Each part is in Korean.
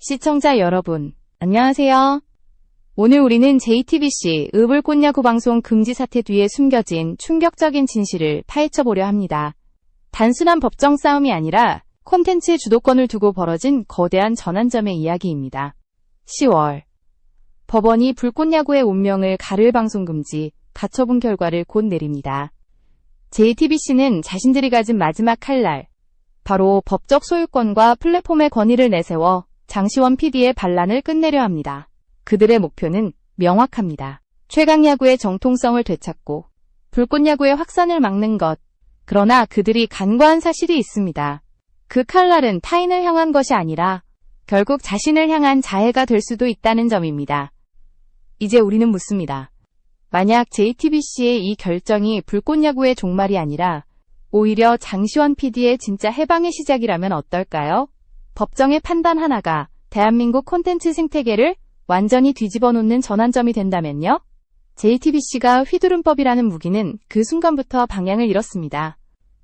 시청자 여러분, 안녕하세요. 오늘 우리는 JTBC 의불꽃 야구 방송 금지 사태 뒤에 숨겨진 충격적인 진실을 파헤쳐 보려 합니다. 단순한 법정 싸움이 아니라 콘텐츠 주도권을 두고 벌어진 거대한 전환점의 이야기입니다. 10월 법원이 불꽃 야구의 운명을 가를 방송 금지, 가처분 결과를 곧 내립니다. JTBC는 자신들이 가진 마지막 칼날, 바로 법적 소유권과 플랫폼의 권위를 내세워 장시원 PD의 반란을 끝내려 합니다. 그들의 목표는 명확합니다. 최강 야구의 정통성을 되찾고 불꽃 야구의 확산을 막는 것. 그러나 그들이 간과한 사실이 있습니다. 그 칼날은 타인을 향한 것이 아니라 결국 자신을 향한 자해가 될 수도 있다는 점입니다. 이제 우리는 묻습니다. 만약 JTBC의 이 결정이 불꽃 야구의 종말이 아니라 오히려 장시원 PD의 진짜 해방의 시작이라면 어떨까요? 법정의 판단 하나가 대한민국 콘텐츠 생태계를 완전히 뒤집어 놓는 전환점이 된다면요? JTBC가 휘두른법이라는 무기는 그 순간부터 방향을 잃었습니다.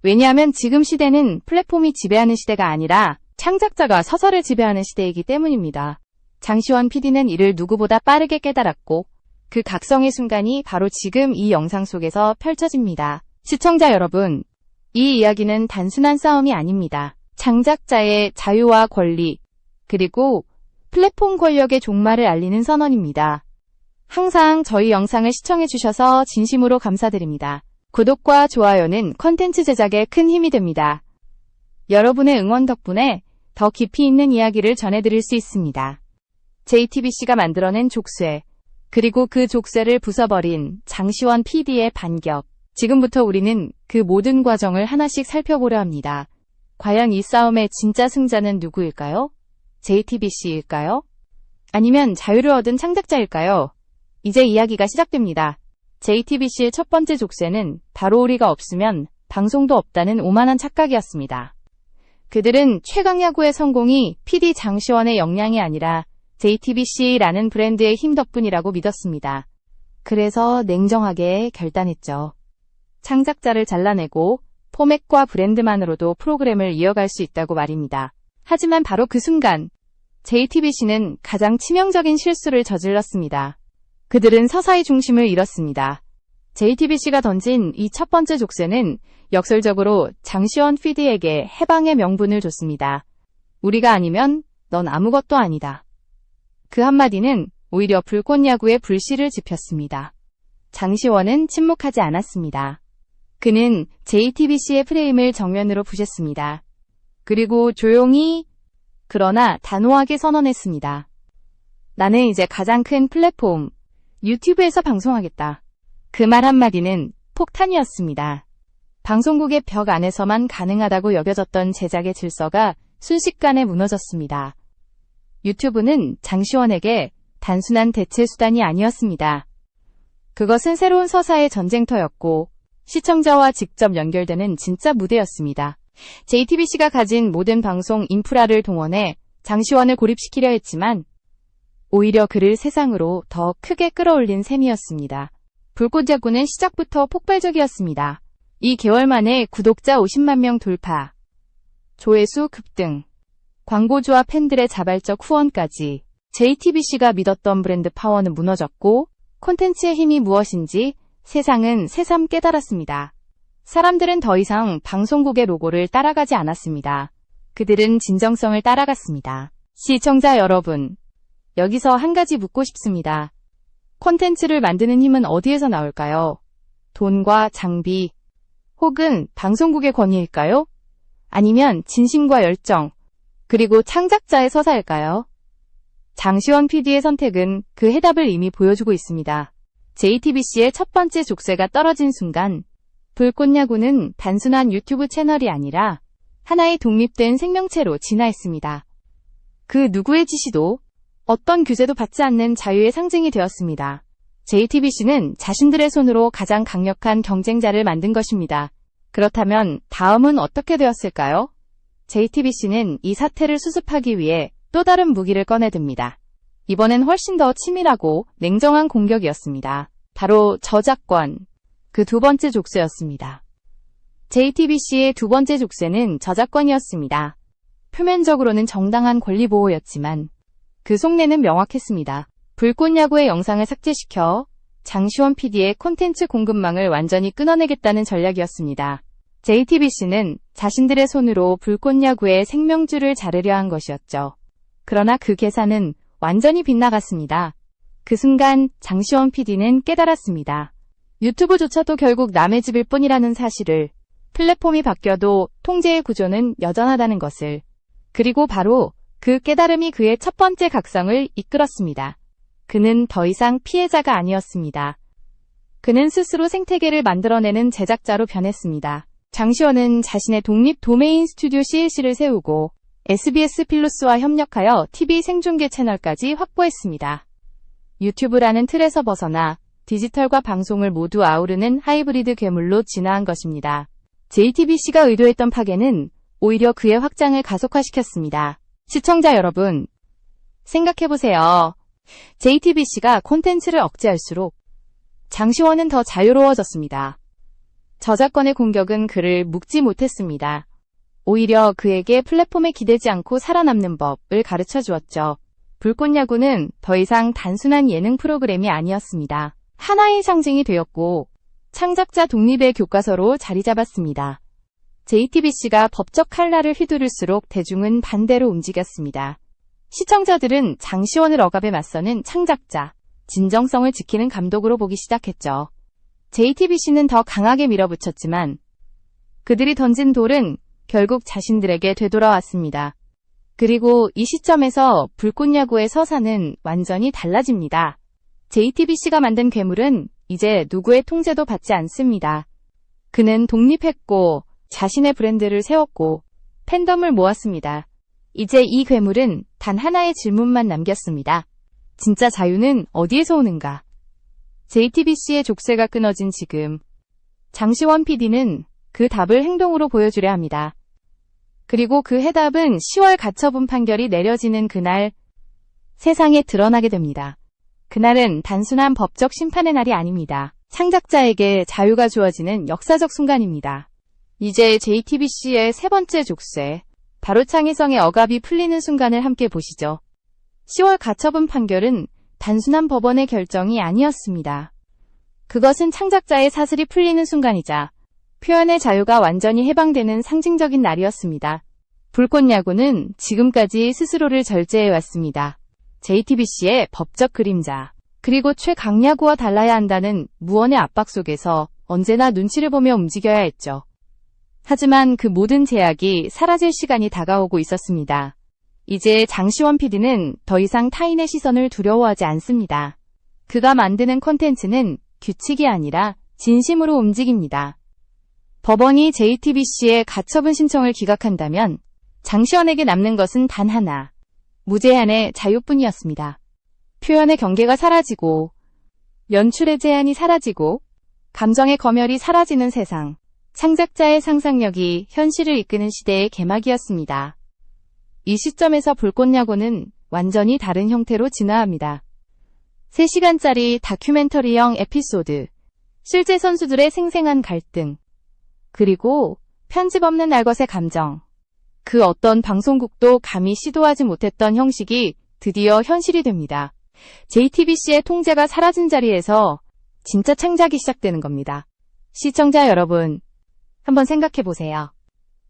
왜냐하면 지금 시대는 플랫폼이 지배하는 시대가 아니라 창작자가 서서를 지배하는 시대이기 때문입니다. 장시원 PD는 이를 누구보다 빠르게 깨달았고 그 각성의 순간이 바로 지금 이 영상 속에서 펼쳐집니다. 시청자 여러분, 이 이야기는 단순한 싸움이 아닙니다. 창작자의 자유와 권리, 그리고 플랫폼 권력의 종말을 알리는 선언입니다. 항상 저희 영상을 시청해주셔서 진심으로 감사드립니다. 구독과 좋아요는 컨텐츠 제작에 큰 힘이 됩니다. 여러분의 응원 덕분에 더 깊이 있는 이야기를 전해드릴 수 있습니다. JTBC가 만들어낸 족쇄, 그리고 그 족쇄를 부숴버린 장시원 PD의 반격. 지금부터 우리는 그 모든 과정을 하나씩 살펴보려 합니다. 과연 이 싸움의 진짜 승자는 누구일까요? JTBC일까요? 아니면 자유를 얻은 창작자일까요? 이제 이야기가 시작됩니다. JTBC의 첫 번째 족쇄는 바로 우리가 없으면 방송도 없다는 오만한 착각이었습니다. 그들은 최강야구의 성공이 PD 장시원의 역량이 아니라 JTBC라는 브랜드의 힘 덕분이라고 믿었습니다. 그래서 냉정하게 결단했죠. 창작자를 잘라내고 포맷과 브랜드만으로도 프로그램을 이어갈 수 있다고 말입니다. 하지만 바로 그 순간 JTBC는 가장 치명적인 실수를 저질렀습니다. 그들은 서사의 중심을 잃었습니다. JTBC가 던진 이 첫 번째 족쇄는 역설적으로 장시원 피디에게 해방의 명분을 줬습니다. 우리가 아니면 넌 아무것도 아니다. 그 한마디는 오히려 불꽃야구의 불씨를 지폈습니다. 장시원은 침묵하지 않았습니다. 그는 JTBC의 프레임을 정면으로 부셨습니다. 그리고 조용히 그러나 단호하게 선언했습니다. 나는 이제 가장 큰 플랫폼 유튜브에서 방송하겠다. 그 말 한마디는 폭탄이었습니다. 방송국의 벽 안에서만 가능하다고 여겨졌던 제작의 질서가 순식간에 무너졌습니다. 유튜브는 장시원에게 단순한 대체 수단이 아니었습니다. 그것은 새로운 서사의 전쟁터였고 시청자와 직접 연결되는 진짜 무대였습니다. JTBC가 가진 모든 방송 인프라를 동원해 장시원을 고립시키려 했지만 오히려 그를 세상으로 더 크게 끌어올린 셈이었습니다. 불꽃 야구는 시작부터 폭발적이었습니다. 2개월 만에 구독자 50만 명 돌파, 조회수 급등, 광고주와 팬들의 자발적 후원까지 JTBC가 믿었던 브랜드 파워는 무너졌고 콘텐츠의 힘이 무엇인지 세상은 새삼 깨달았습니다. 사람들은 더 이상 방송국의 로고를 따라가지 않았습니다. 그들은 진정성을 따라갔습니다. 시청자 여러분, 여기서 한 가지 묻고 싶습니다. 콘텐츠를 만드는 힘은 어디에서 나올까요? 돈과 장비, 혹은 방송국의 권위일까요? 아니면 진심과 열정, 그리고 창작자의 서사일까요? 장시원 PD의 선택은 그 해답을 이미 보여주고 있습니다. JTBC의 첫 번째 족쇄가 떨어진 순간, 불꽃야구는 단순한 유튜브 채널이 아니라 하나의 독립된 생명체로 진화했습니다. 그 누구의 지시도 어떤 규제도 받지 않는 자유의 상징이 되었습니다. JTBC는 자신들의 손으로 가장 강력한 경쟁자를 만든 것입니다. 그렇다면 다음은 어떻게 되었을까요? JTBC는 이 사태를 수습하기 위해 또 다른 무기를 꺼내듭니다. 이번엔 훨씬 더 치밀하고 냉정한 공격이었습니다. 바로 저작권, 그 두 번째 족쇄였습니다. JTBC의 두 번째 족쇄는 저작권이었습니다. 표면적으로는 정당한 권리 보호였지만 그 속내는 명확했습니다. 불꽃 야구의 영상을 삭제시켜 장시원 PD의 콘텐츠 공급망을 완전히 끊어내겠다는 전략이었습니다. JTBC는 자신들의 손으로 불꽃 야구의 생명줄을 자르려 한 것이었죠. 그러나 그 계산은 완전히 빗나갔습니다. 그 순간 장시원 PD는 깨달았습니다. 유튜브조차도 결국 남의 집일 뿐이라는 사실을 플랫폼이 바뀌어도 통제의 구조는 여전하다는 것을 그리고 바로 그 깨달음이 그의 첫 번째 각성을 이끌었습니다. 그는 더 이상 피해자가 아니었습니다. 그는 스스로 생태계를 만들어내는 제작자로 변했습니다. 장시원은 자신의 독립 도메인 스튜디오 CLC를 세우고 SBS 필로스와 협력하여 TV 생중계 채널까지 확보했습니다. 유튜브라는 틀에서 벗어나 디지털과 방송을 모두 아우르는 하이브리드 괴물로 진화한 것입니다. JTBC가 의도했던 파괴는 오히려 그의 확장을 가속화시켰습니다. 시청자 여러분, 생각해보세요. JTBC가 콘텐츠를 억제할수록 장시원은 더 자유로워졌습니다. 저작권의 공격은 그를 묶지 못했습니다. 오히려 그에게 플랫폼에 기대지 않고 살아남는 법을 가르쳐 주었죠. 불꽃 야구는 더 이상 단순한 예능 프로그램이 아니었습니다. 하나의 상징이 되었고 창작자 독립의 교과서로 자리 잡았습니다. JTBC가 법적 칼날을 휘두를수록 대중은 반대로 움직였습니다. 시청자들은 장시원을 억압에 맞서는 창작자, 진정성을 지키는 감독으로 보기 시작했죠. JTBC는 더 강하게 밀어붙였지만 그들이 던진 돌은 결국 자신들에게 되돌아왔습니다. 그리고 이 시점에서 불꽃야구의 서사는 완전히 달라집니다. JTBC가 만든 괴물은 이제 누구의 통제도 받지 않습니다. 그는 독립했고 자신의 브랜드를 세웠고 팬덤을 모았습니다. 이제 이 괴물은 단 하나의 질문만 남겼습니다. 진짜 자유는 어디에서 오는가? JTBC의 족쇄가 끊어진 지금 장시원 PD는 그 답을 행동으로 보여주려 합니다. 그리고 그 해답은 10월 가처분 판결이 내려지는 그날 세상에 드러나게 됩니다. 그날은 단순한 법적 심판의 날이 아닙니다. 창작자에게 자유가 주어지는 역사적 순간입니다. 이제 JTBC의 세 번째 족쇄, 바로 창의성의 억압이 풀리는 순간을 함께 보시죠. 10월 가처분 판결은 단순한 법원의 결정이 아니었습니다. 그것은 창작자의 사슬이 풀리는 순간이자 표현의 자유가 완전히 해방되는 상징적인 날이었습니다. 불꽃 야구는 지금까지 스스로를 절제해왔습니다. JTBC의 법적 그림자, 그리고 최강야구와 달라야 한다는 무언의 압박 속에서 언제나 눈치를 보며 움직여야 했죠. 하지만 그 모든 제약이 사라질 시간이 다가오고 있었습니다. 이제 장시원 PD는 더 이상 타인의 시선을 두려워하지 않습니다. 그가 만드는 콘텐츠는 규칙이 아니라 진심으로 움직입니다. 법원이 JTBC의 가처분 신청을 기각한다면 장시원에게 남는 것은 단 하나, 무제한의 자유뿐이었습니다. 표현의 경계가 사라지고, 연출의 제한이 사라지고, 감정의 검열이 사라지는 세상, 창작자의 상상력이 현실을 이끄는 시대의 개막이었습니다. 이 시점에서 불꽃야구는 완전히 다른 형태로 진화합니다. 3시간짜리 다큐멘터리형 에피소드, 실제 선수들의 생생한 갈등, 그리고 편집 없는 날것의 감정. 그 어떤 방송국도 감히 시도하지 못했던 형식이 드디어 현실이 됩니다. JTBC의 통제가 사라진 자리에서 진짜 창작이 시작되는 겁니다. 시청자 여러분, 한번 생각해 보세요.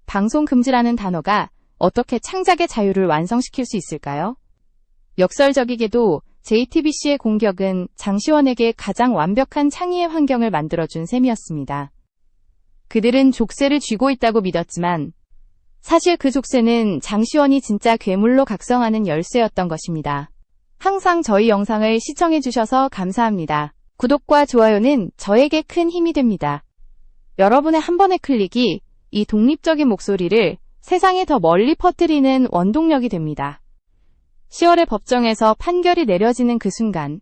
방송 금지라는 단어가 어떻게 창작의 자유를 완성시킬 수 있을까요? 역설적이게도 JTBC의 공격은 장시원에게 가장 완벽한 창의의 환경을 만들어준 셈이었습니다. 그들은 족쇄를 쥐고 있다고 믿었지만 사실 그 족쇄는 장시원이 진짜 괴물로 각성하는 열쇠였던 것입니다. 항상 저희 영상을 시청해주셔서 감사합니다. 구독과 좋아요는 저에게 큰 힘이 됩니다. 여러분의 한 번의 클릭이 이 독립적인 목소리를 세상에 더 멀리 퍼뜨리는 원동력이 됩니다. 10월의 법정에서 판결이 내려지는 그 순간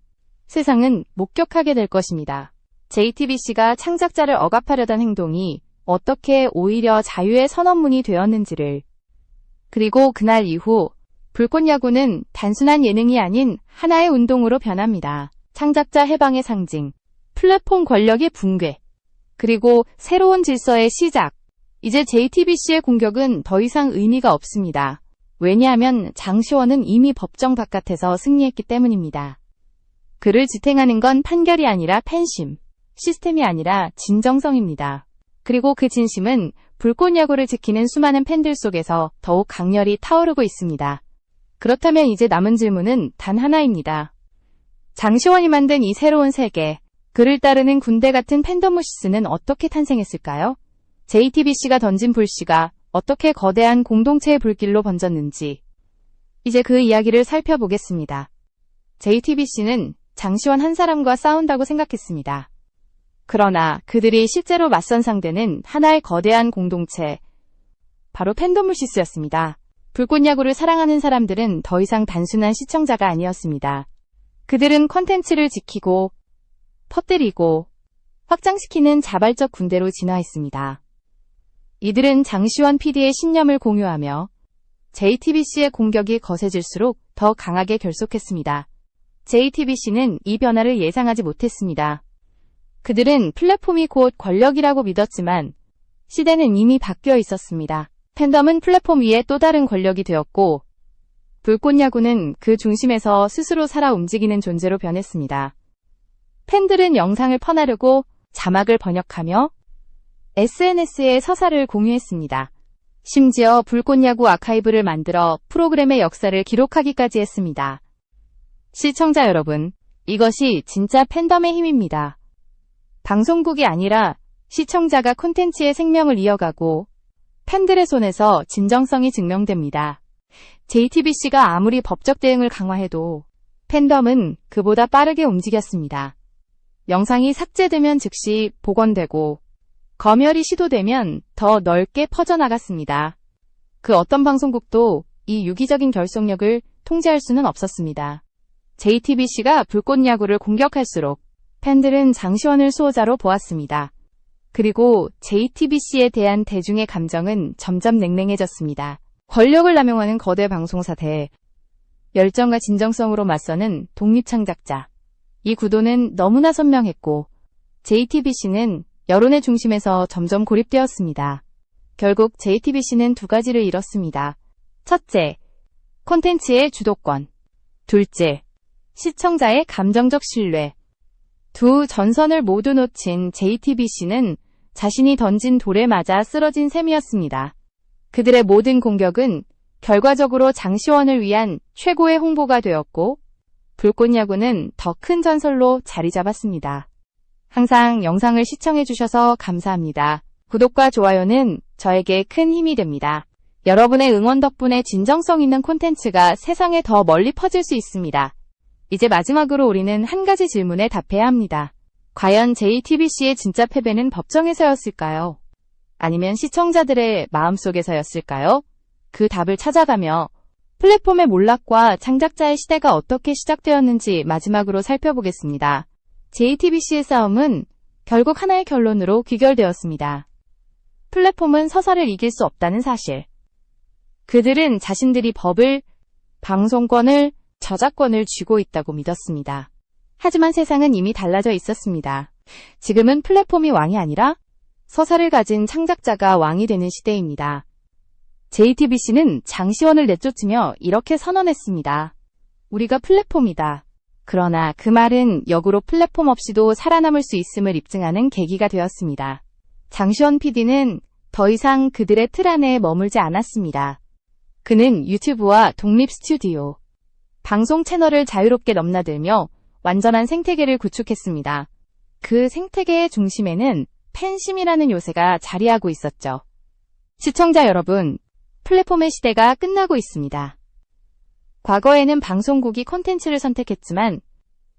세상은 목격하게 될 것입니다. JTBC가 창작자를 억압하려던 행동이 어떻게 오히려 자유의 선언문이 되었는지를 그리고 그날 이후 불꽃 야구는 단순한 예능이 아닌 하나의 운동으로 변합니다. 창작자 해방의 상징, 플랫폼 권력의 붕괴, 그리고 새로운 질서의 시작. 이제 JTBC의 공격은 더 이상 의미가 없습니다. 왜냐하면 장시원은 이미 법정 바깥에서 승리했기 때문입니다. 그를 지탱하는 건 판결이 아니라 팬심, 시스템이 아니라 진정성입니다. 그리고 그 진심은 불꽃 야구를 지키는 수많은 팬들 속에서 더욱 강렬히 타오르고 있습니다. 그렇다면 이제 남은 질문은 단 하나입니다. 장시원이 만든 이 새로운 세계, 그를 따르는 군대 같은 팬더무시스는 어떻게 탄생했을까요? JTBC가 던진 불씨가 어떻게 거대한 공동체의 불길로 번졌는지 이제 그 이야기를 살펴보겠습니다. JTBC는 장시원 한 사람과 싸운다고 생각했습니다. 그러나 그들이 실제로 맞선 상대는 하나의 거대한 공동체, 바로 팬더무시스였습니다. 불꽃야구를 사랑하는 사람들은 더 이상 단순한 시청자가 아니었습니다. 그들은 컨텐츠를 지키고, 퍼뜨리고, 확장시키는 자발적 군대로 진화했습니다. 이들은 장시원 PD의 신념을 공유하며 JTBC의 공격이 거세질수록 더 강하게 결속했습니다. JTBC는 이 변화를 예상하지 못했습니다. 그들은 플랫폼이 곧 권력이라고 믿었지만 시대는 이미 바뀌어 있었습니다. 팬덤은 플랫폼 위에 또 다른 권력이 되었고 불꽃 야구는 그 중심에서 스스로 살아 움직이는 존재로 변했습니다. 팬들은 영상을 퍼나르고 자막을 번역하며 SNS에 서사를 공유했습니다. 심지어 불꽃 야구 아카이브를 만들어 프로그램의 역사를 기록하기까지 했습니다. 시청자 여러분, 이것이 진짜 팬덤의 힘입니다. 방송국이 아니라 시청자가 콘텐츠의 생명을 이어가고 팬들의 손에서 진정성이 증명됩니다. JTBC가 아무리 법적 대응을 강화해도 팬덤은 그보다 빠르게 움직였습니다. 영상이 삭제되면 즉시 복원되고 검열이 시도되면 더 넓게 퍼져나갔습니다. 그 어떤 방송국도 이 유기적인 결속력을 통제할 수는 없었습니다. JTBC가 불꽃 야구를 공격할수록 팬들은 장시원을 수호자로 보았습니다. 그리고 JTBC에 대한 대중의 감정은 점점 냉랭해졌습니다. 권력을 남용하는 거대 방송사 대 열정과 진정성으로 맞서는 독립창작자. 이 구도는 너무나 선명했고 JTBC는 여론의 중심에서 점점 고립되었습니다. 결국 JTBC는 두 가지를 잃었습니다. 첫째, 콘텐츠의 주도권. 둘째, 시청자의 감정적 신뢰. 두 전선을 모두 놓친 JTBC는 자신이 던진 돌에 맞아 쓰러진 셈이었습니다. 그들의 모든 공격은 결과적으로 장시원을 위한 최고의 홍보가 되었고, 불꽃야구는 더 큰 전설로 자리 잡았습니다. 항상 영상을 시청해주셔서 감사합니다. 구독과 좋아요는 저에게 큰 힘이 됩니다. 여러분의 응원 덕분에 진정성 있는 콘텐츠가 세상에 더 멀리 퍼질 수 있습니다. 이제 마지막으로 우리는 한 가지 질문에 답해야 합니다. 과연 JTBC의 진짜 패배는 법정에서였을까요? 아니면 시청자들의 마음속에서였을까요? 그 답을 찾아가며 플랫폼의 몰락과 창작자의 시대가 어떻게 시작되었는지 마지막으로 살펴보겠습니다. JTBC의 싸움은 결국 하나의 결론으로 귀결되었습니다. 플랫폼은 서사를 이길 수 없다는 사실. 그들은 자신들이 법을, 방송권을, 저작권을 쥐고 있다고 믿었습니다. 하지만 세상은 이미 달라져 있었습니다. 지금은 플랫폼이 왕이 아니라 서사를 가진 창작자가 왕이 되는 시대입니다. JTBC는 장시원을 내쫓으며 이렇게 선언했습니다. 우리가 플랫폼이다. 그러나 그 말은 역으로 플랫폼 없이도 살아남을 수 있음을 입증하는 계기가 되었습니다. 장시원 PD는 더 이상 그들의 틀 안에 머물지 않았습니다. 그는 유튜브와 독립 스튜디오, 방송 채널을 자유롭게 넘나들며 완전한 생태계를 구축했습니다. 그 생태계의 중심에는 팬심이라는 요새가 자리하고 있었죠. 시청자 여러분, 플랫폼의 시대가 끝나고 있습니다. 과거에는 방송국이 콘텐츠를 선택했지만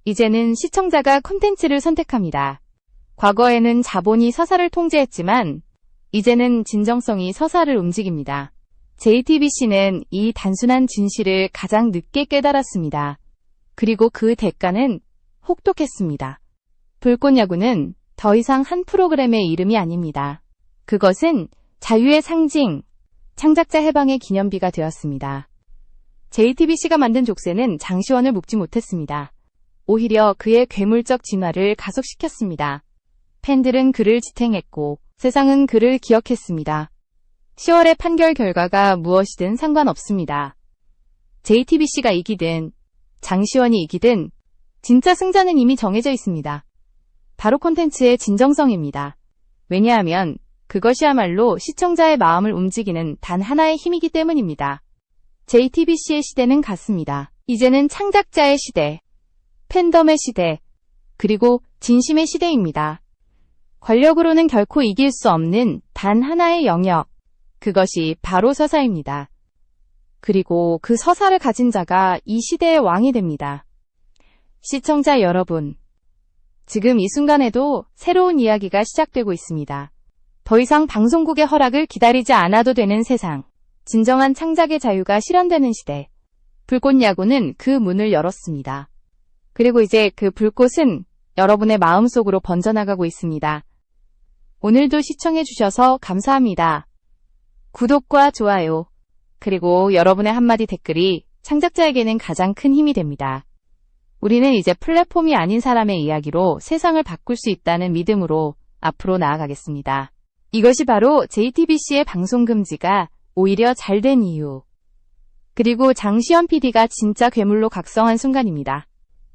이제는 시청자가 콘텐츠를 선택합니다. 과거에는 자본이 서사를 통제했지만 이제는 진정성이 서사를 움직입니다. JTBC는 이 단순한 진실을 가장 늦게 깨달았습니다. 그리고 그 대가는 혹독했습니다. 불꽃 야구는 더 이상 한 프로그램의 이름이 아닙니다. 그것은 자유의 상징, 창작자 해방의 기념비가 되었습니다. JTBC가 만든 족쇄는 장시원을 묶지 못했습니다. 오히려 그의 괴물적 진화를 가속시켰습니다. 팬들은 그를 지탱했고 세상은 그를 기억했습니다. 10월의 판결 결과가 무엇이든 상관없습니다. JTBC가 이기든 장시원이 이기든 진짜 승자는 이미 정해져 있습니다. 바로 콘텐츠의 진정성입니다. 왜냐하면 그것이야말로 시청자의 마음을 움직이는 단 하나의 힘이기 때문입니다. JTBC의 시대는 같습니다. 이제는 창작자의 시대, 팬덤의 시대, 그리고 진심의 시대입니다. 권력으로는 결코 이길 수 없는 단 하나의 영역, 그것이 바로 서사입니다. 그리고 그 서사를 가진 자가 이 시대의 왕이 됩니다. 시청자 여러분, 지금 이 순간에도 새로운 이야기가 시작되고 있습니다. 더 이상 방송국의 허락을 기다리지 않아도 되는 세상. 진정한 창작의 자유가 실현되는 시대. 불꽃 야구는 그 문을 열었습니다. 그리고 이제 그 불꽃은 여러분의 마음속으로 번져나가고 있습니다. 오늘도 시청해주셔서 감사합니다. 구독과 좋아요, 그리고 여러분의 한마디 댓글이 창작자에게는 가장 큰 힘이 됩니다. 우리는 이제 플랫폼이 아닌 사람의 이야기로 세상을 바꿀 수 있다는 믿음으로 앞으로 나아가겠습니다. 이것이 바로 JTBC의 방송 금지가 오히려 잘 된 이유. 그리고 장시현 PD가 진짜 괴물로 각성한 순간입니다.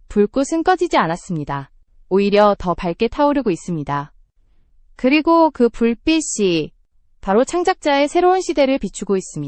불꽃은 꺼지지 않았습니다. 오히려 더 밝게 타오르고 있습니다. 그리고 그 불빛이 바로 창작자의 새로운 시대를 비추고 있습니다.